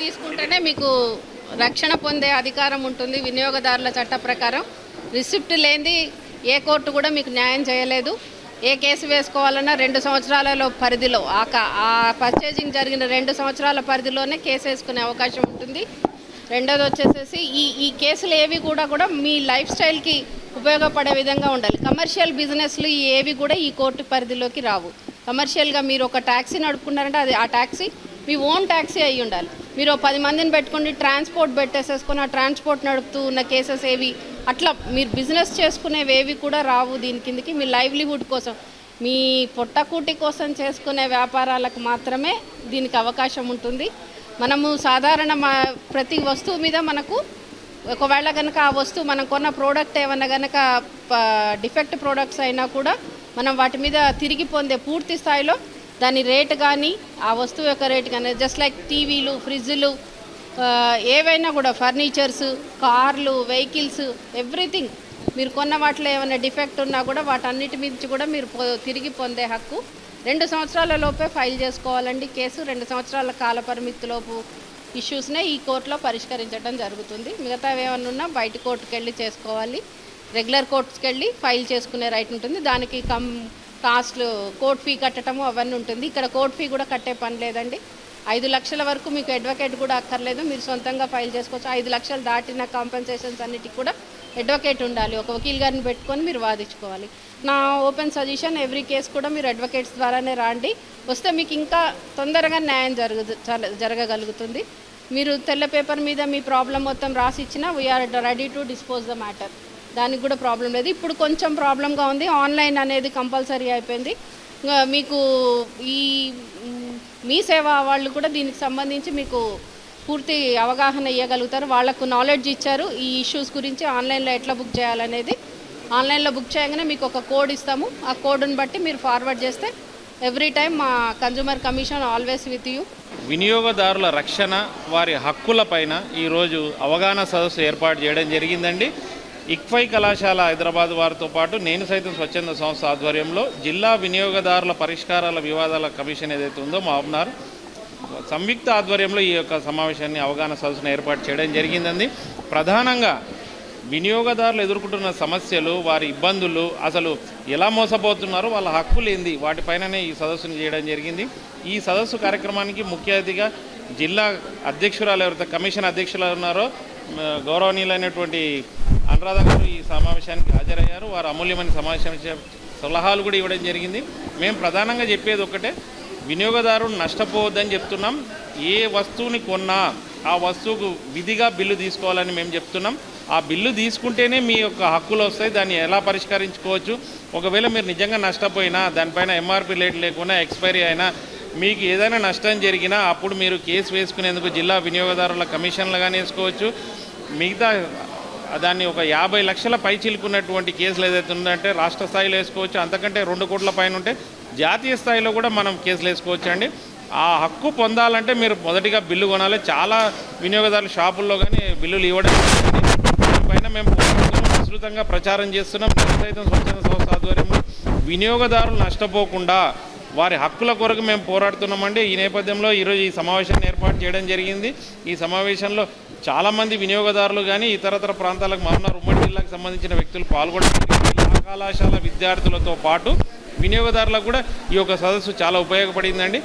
తీసుకుంటేనే మీకు రక్షణ పొందే అధికారం ఉంటుంది వినియోగదారుల చట్ట ప్రకారం. రిసిప్ట్ లేనిది ఏ కోర్టు కూడా మీకు న్యాయం చేయలేదు. ఏ కేసు వేసుకోవాలన్నా రెండు సంవత్సరాలలో పరిధిలో ఆ ఆ పర్చేజింగ్ జరిగిన రెండు సంవత్సరాల పరిధిలోనే కేసు వేసుకునే అవకాశం ఉంటుంది. రెండోది వచ్చేసేసి ఈ ఈ కేసులు ఏవి కూడా కూడా మీ లైఫ్ స్టైల్కి ఉపయోగపడే విధంగా ఉండాలి. కమర్షియల్ బిజినెస్లు ఈ ఏవి కూడా ఈ కోర్టు పరిధిలోకి రావు. కమర్షియల్గా మీరు ఒక ట్యాక్సీ నడుపుకున్నారంటే అది ఆ ట్యాక్సీ మీ ఓన్ ట్యాక్సీ అయి ఉండాలి మీరు పది మందిని పెట్టుకుని ట్రాన్స్పోర్ట్ పెట్టేసేసుకొని ఆ ట్రాన్స్పోర్ట్ నడుపుతూ ఉన్న కేసెస్ ఏవి? అట్లా మీరు బిజినెస్ చేసుకునేవి ఏవి కూడా రావు దీని కిందకి. మీ లైవ్లీహుడ్ కోసం మీ పొట్టకూటి కోసం చేసుకునే వ్యాపారాలకు మాత్రమే దీనికి అవకాశం ఉంటుంది. మనము సాధారణ మా- ప్రతి వస్తువు మీద మనకు ఒకవేళ కనుక ఆ వస్తువు మనం కొన్న ప్రోడక్ట్ ఏమన్నా కనుక డిఫెక్ట్ ప్రోడక్ట్స్ అయినా కూడా మనం వాటి మీద తిరిగి పొందే పూర్తి స్థాయిలో దాని రేట్ కానీ ఆ వస్తువు యొక్క రేట్ కానీ జస్ట్ లైక్ టీవీలు ఫ్రిడ్జ్లు ఏవైనా కూడా ఫర్నిచర్స్ కార్లు వెహికల్స్ ఎవ్రీథింగ్ మీరు కొన్న వాటిలో ఏమైనా డిఫెక్ట్ ఉన్నా కూడా వాటన్నిటి మించి కూడా మీరు పొ- తిరిగి పొందే హక్కు. రెండు సంవత్సరాల లోపే ఫైల్ చేసుకోవాలండి. కేసు రెండు సంవత్సరాల కాల పరిమితిలోపు ఇష్యూస్నే ఈ కోర్టులో పరిష్కరించడం జరుగుతుంది. మిగతావి ఏమన్నా ఉన్నా బయట కోర్టుకు వెళ్ళి చేసుకోవాలి. రెగ్యులర్ కోర్ట్స్కి వెళ్ళి ఫైల్ చేసుకునే రైట్ ఉంటుంది. దానికి కమ్ కాస్ట్లు కోర్ట్ ఫీ కట్టడము అవన్నీ ఉంటుంది. ఇక్కడ కోర్ట్ ఫీ కూడా కట్టే పని లేదండి. ఐదు లక్షల వరకు మీకు అడ్వకేట్ కూడా అక్కర్లేదు. మీరు సొంతంగా ఫైల్ చేసుకోవచ్చు. ఐదు లక్షలు దాటిన కాంపెన్సేషన్స్ అన్నిటికి కూడా అడ్వకేట్ ఉండాలి. ఒక వకీల్ గారిని పెట్టుకొని మీరు వాదించుకోవాలి. నా ఓపెన్ సజెషన్ ఎవ్రీ కేసు కూడా మీరు అడ్వకేట్స్ ద్వారానే రాండి. వస్తే మీకు ఇంకా తొందరగా న్యాయం జరుగు జరగగలుగుతుంది. మీరు తెల్ల పేపర్ మీద మీ ప్రాబ్లం మొత్తం రాసి ఇచ్చినా we are ready to dispose the matter దానికి కూడా ప్రాబ్లం లేదు. ఇప్పుడు కొంచెం ప్రాబ్లంగా ఉంది. ఆన్లైన్ అనేది కంపల్సరీ అయిపోయింది. మీకు ఈ మీ సేవ వాళ్ళు కూడా దీనికి సంబంధించి మీకు పూర్తి అవగాహన ఇవ్వగలుగుతారు వాళ్ళకు నాలెడ్జ్ ఇచ్చారు. ఈ ఇష్యూస్ గురించి ఆన్లైన్లో ఎట్లా బుక్ చేయాలనేది ఆన్లైన్లో బుక్ చేయగానే మీకు ఒక కోడ్ ఇస్తాము. ఆ కోడ్ని బట్టి మీరు ఫార్వర్డ్ చేస్తే ఎవ్రీ టైం మా consumer commission always with you వినియోగదారుల రక్షణ వారి హక్కులపైన ఈరోజు అవగాహన సదస్సు ఏర్పాటు చేయడం జరిగిందండి. ఇక్వై కళాశాల హైదరాబాద్ వారితో పాటు నేను సైతం స్వచ్ఛంద సంస్థ ఆధ్వర్యంలో జిల్లా వినియోగదారుల పరిష్కారాల వివాదాల కమిషన్ ఏదైతే ఉందో మాబ్నార్ సంయుక్త ఆధ్వర్యంలో ఈ యొక్క సమావేశాన్ని అవగాహన సదస్సును ఏర్పాటు చేయడం జరిగిందండి. ప్రధానంగా వినియోగదారులు ఎదుర్కొంటున్న సమస్యలు వారి ఇబ్బందులు అసలు ఎలా మోసపోతున్నారో వాళ్ళ హక్కులు ఏంది వాటిపైననే ఈ సదస్సును చేయడం జరిగింది. ఈ సదస్సు కార్యక్రమానికి ముఖ్య అతిథిగా జిల్లా అధ్యక్షురాలు ఎవరైతే కమిషన్ అధ్యక్షులు ఉన్నారో గౌరవనీయులైనటువంటి అనురాధ గారు ఈ సమావేశానికి హాజరయ్యారు. వారు అమూల్యమైన సమావేశం సలహాలు కూడా ఇవ్వడం జరిగింది. మేము ప్రధానంగా చెప్పేది ఒకటే వినియోగదారుడు నష్టపోవద్దని చెప్తున్నాం. ఏ వస్తువుని కొన్నా ఆ వస్తువుకు విధిగా బిల్లు తీసుకోవాలని మేము చెప్తున్నాం. ఆ బిల్లు తీసుకుంటేనే మీ యొక్క హక్కులు వస్తాయి. దాన్ని ఎలా పరిష్కరించుకోవచ్చు? ఒకవేళ మీరు నిజంగా నష్టపోయినా దానిపైన ఎంఆర్పి రేట్ లేకుండా ఎక్స్పైరీ అయినా మీకు ఏదైనా నష్టం జరిగినా అప్పుడు మీరు కేసు వేసుకునేందుకు జిల్లా వినియోగదారుల కమిషన్లు కానీ వేసుకోవచ్చు. మిగతా దాన్ని ఒక యాభై లక్షల పై చిలుకున్నటువంటి కేసులు ఏదైతే ఉందంటే రాష్ట్ర స్థాయిలో వేసుకోవచ్చు. అంతకంటే రెండు కోట్ల పైన ఉంటే జాతీయ స్థాయిలో కూడా మనం కేసులు వేసుకోవచ్చు అండి ఆ హక్కు పొందాలంటే మీరు మొదటిగా బిల్లు కొనాలి. చాలా వినియోగదారుల షాపుల్లో కానీ బిల్లులు ఇవ్వడం పైన మేము విస్తృతంగా ప్రచారం చేస్తున్నాం. సైతం స్వచ్ఛంద సంస్థ ఆధ్వర్యంలో వినియోగదారులు నష్టపోకుండా వారి హక్కుల కొరకు మేము పోరాడుతున్నామండి. ఈ నేపథ్యంలో ఈరోజు ఈ సమావేశాన్ని ఏర్పాటు చేయడం జరిగింది. ఈ సమావేశంలో చాలామంది వినియోగదారులు కానీ ఇతరతర ప్రాంతాలకు మామూలు ఉమ్మడి జిల్లాకు సంబంధించిన వ్యక్తులు పాల్గొనడం కళాశాల విద్యార్థులతో పాటు వినియోగదారులకు కూడా ఈ యొక్క సదస్సు చాలా ఉపయోగపడిందండి.